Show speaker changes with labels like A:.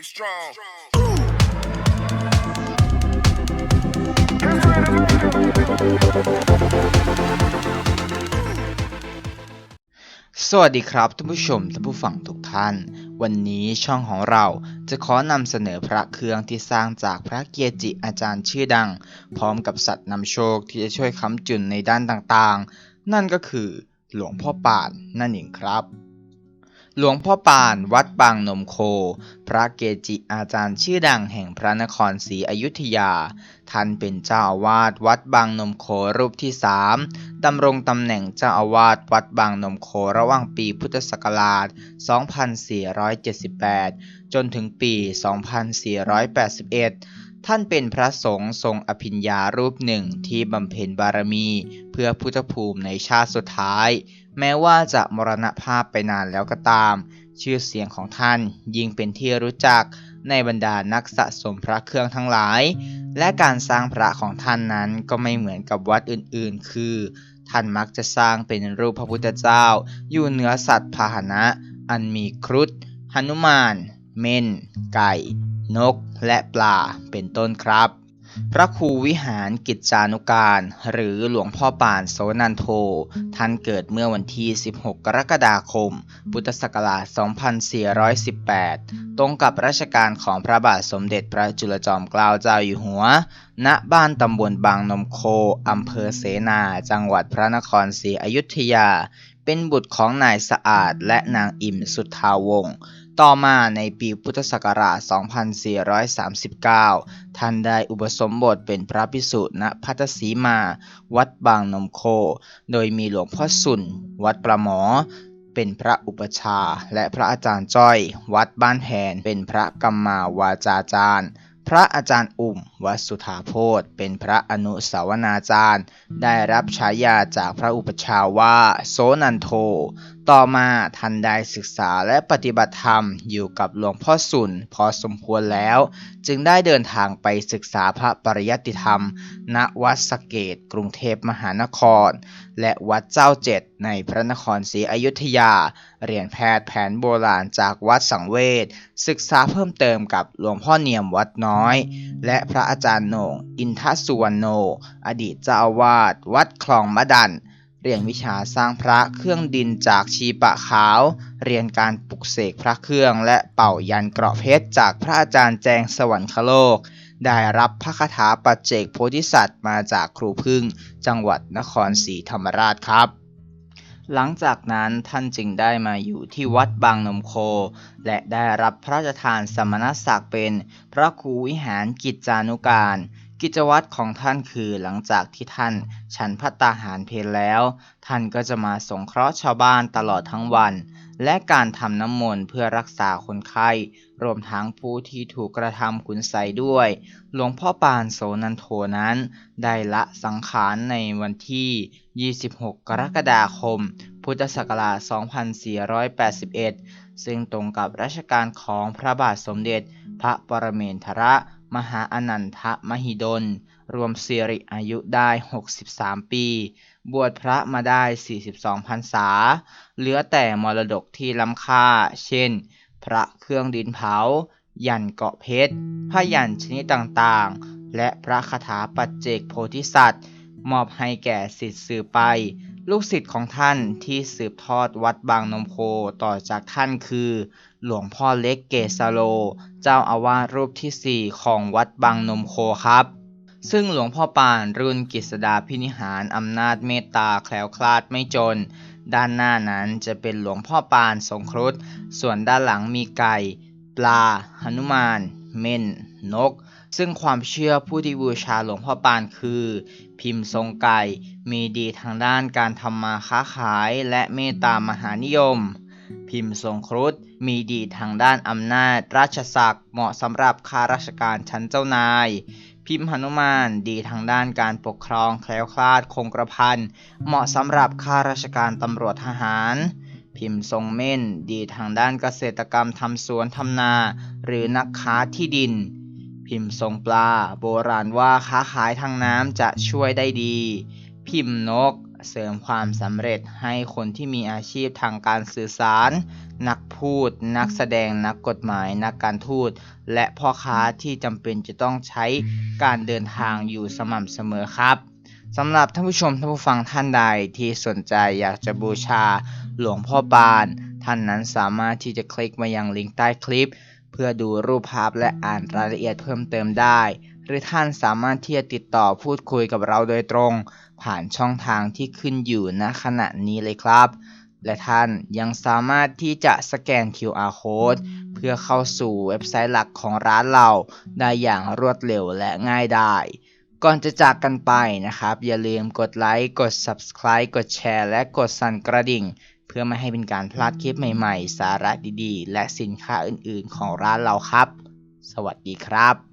A: You strong.
B: สวัสดีครับท่านผู้ชมท่านผู้ฟังทุกท่าน วันนี้ช่องของเราจะขอนำเสนอพระเครื่องที่สร้างจากพระเกียจิอาจารย์ชื่อดัง พร้อมกับสัตว์นำโชคที่จะช่วยค้ำจุนในด้านต่างๆ นั่นก็คือหลวงพ่อป่านนั่นเองครับ หลวงพ่อปานวัดบางนมโค พระเกจิอาจารย์ชื่อดังแห่งพระนครศรีอยุธยา ท่านเป็นเจ้าอาวาสวัดบางนมโครูปที่สามดำรงตำแหน่งเจ้าอาวาสวัดบางนมโคระหว่างปีพุทธศักราช 2478 จนถึงปี 2481 ท่านเป็นพระสงฆ์ทรงอภิญญารูปหนึ่งที่บำเพ็ญบารมี เพื่อพุทธภูมิในชาติสุดท้าย แม้ว่าจะมรณภาพไปนานแล้วก็ตาม ชื่อเสียงของท่านยิ่งเป็นที่รู้จักในบรรดานักสะสมพระเครื่องทั้งหลาย และการสร้างพระของท่านนั้นก็ไม่เหมือนกับวัดอื่นๆ คือ ท่านมักจะสร้างเป็นรูปพระพุทธเจ้า อยู่เหนือสัตว์พาหนะ อันมีครุฑหนุมาน เม่น ไก่ นก และปลา เป็นต้นครับ พระครูวิหารกิจจานุการ หรือหลวงพ่อปานโสนันโท ท่านเกิดเมื่อวันที่ 16 กรกฎาคม พุทธศักราช 2418 ตรงกับรัชกาลของพระบาทสมเด็จพระจุลจอมเกล้าเจ้าอยู่หัว ณ บ้านตำบลบางนมโค อำเภอเสนา จังหวัดพระนครศรีอยุธยา เป็นบุตรของนายสะอาดและนางอิ่มสุทธาวงศ์ ต่อมาในปีพุทธศักราช 2439 ท่านได้อุปสมบทเป็นพระภิกษุณพัทสีมา วัดบางนมโค โดยมีหลวงพ่อสุน วัดประหมอ เป็นพระอุปชา และพระอาจารย์จ้อย วัดบ้านแหนเป็นพระกัมมาวาจาจารย์ พระอาจารย์อุ่ม วัดสุธาโพธเป็นพระอนุสาวนาจารย์ ได้รับฉายาจากพระอุปชาว่าโสนันโท ต่อมาท่านได้ศึกษาและปฏิบัติธรรมอยู่กับหลวงพ่อสุนพอสมควรแล้ว จึงได้เดินทางไปศึกษาพระปริยัติธรรม ณวัดสเกตกรุงเทพมหานคร และวัดเจ้าเจ็ดในพระนครศรีอยุธยา เรียนแพทย์แผนโบราณจากวัดสังเวชศึกษาเพิ่มเติมกับหลวงพ่อเนียมวัดน้อย และพระอาจารย์โหน่งอินทสุวรรณโน อดีตเจ้าอาวาสวัดคลองมะดัน เรียนวิชาสร้างพระเครื่องดินจากชีปะขาว เรียนการปลุกเสกพระเครื่องและเป่ายันเกราะเพชรจากพระอาจารย์แจงสวรรคโลกได้รับพระคาถาปัจเจกโพธิสัตว์มาจากครูพึ่ง จังหวัดนครศรีธรรมราชครับ หลังจากนั้นท่านจึงได้มาอยู่ที่วัดบางนมโค และได้รับพระราชทานสมณศักดิ์เป็นพระครูวิหารกิจจานุการ กิจวัตรของท่านคือหลังจากที่ท่านฉันพัตตาหารเพลแล้ว ท่านก็จะมาสงเคราะห์ชาวบ้านตลอดทั้งวัน และการทำน้ำมนต์เพื่อรักษาคนไข้ รวมทั้งผู้ที่ถูกกระทำคุณไสด้วย หลวงพ่อปานโสนันโทนั้น ได้ละสังขารในวันที่ 26 กรกฎาคม พุทธศักราช 2481 ซึ่งตรงกับรัชกาลของพระบาทสมเด็จพระปรเมนทร มหาอนันทมหิดล รวมสิริอายุได้ 63 ปี บวชพระมาได้ 42พรรษา เหลือแต่มรดกที่ล้ำค่า เช่น พระเครื่องดินเผา ยันเกาะเพชรพระยันชนิดต่างๆ และพระคาถาปัจเจกโพธิสัตว์ มอบให้แก่สิทธิ์สืบไป ลูกศิษย์ของท่านที่สืบทอดวัดบางนมโคต่อจากท่านคือ หลวงพ่อเล็กเกสโล เจ้าอาวาสรูปที่ 4 ของวัดบางนมโคครับ ซึ่งหลวงพ่อปานรุ่นกฤษดาพินิหารอำนาจเมตตาแคล้วคลาดไม่จน ด้านหน้านั้นจะเป็นหลวงพ่อปานทรงครุฑส่วนด้านหลังมีไก่ ปลาหนุมาน เม่น นก ซึ่งความเชื่อผู้ที่บูชาหลวงพ่อปานคือ พิมพ์ทรงไก่ มีดีทางด้านการทำมาค้าขายและเมตตามหานิยม พิมพ์ทรงครุฑมีดีทางด้านอำนาจ ราชศักดิ์เหมาะสำหรับข้าราชการชั้นเจ้านาย พิมพ์หนุมานดีทางด้านการปกครองแคล้วคลาดคงกระพันเหมาะสำหรับข้าราชการตำรวจทหาร พิมพ์ทรงเม่นดีทางด้านเกษตรกรรมทำสวนทำนา หรือนักค้าที่ดิน พิมพ์ทรงปลา โบราณว่าค้าขายทางน้ำจะช่วยได้ดี พิมพ์นก เสริมความสำเร็จให้คนที่มีอาชีพทางการสื่อสาร นักพูด นักแสดง นักกฎหมาย นักการทูต และพ่อค้าที่จำเป็นจะต้องใช้การเดินทางอยู่สม่ำเสมอครับสำหรับท่านผู้ชมท่านผู้ฟังท่านใดที่สนใจอยากจะบูชาหลวงพ่อบาน ท่านนั้นสามารถที่จะคลิกมายังลิงก์ใต้คลิป เพื่อดูรูปภาพและอ่านรายละเอียดเพิ่มเติมได้ หรือท่านสามารถที่จะติดต่อพูดคุยกับเราโดยตรง ผ่านช่องทางที่ขึ้นอยู่ณขณะนี้เลยครับ และท่านยังสามารถที่จะสแกน QR Code เพื่อเข้าสู่เว็บไซต์หลักของร้านเรา ได้อย่างรวดเร็วและง่ายดายก่อนจะจากกันไปนะครับ อย่าลืมกดไลค์ กด Subscribe กดแชร์ และกดสั่นกระดิ่ง เพื่อไม่ให้เป็นการพลาดคลิปใหม่ๆ สาระดีๆ และสินค้าอื่นๆ ของร้านเราครับ สวัสดีครับ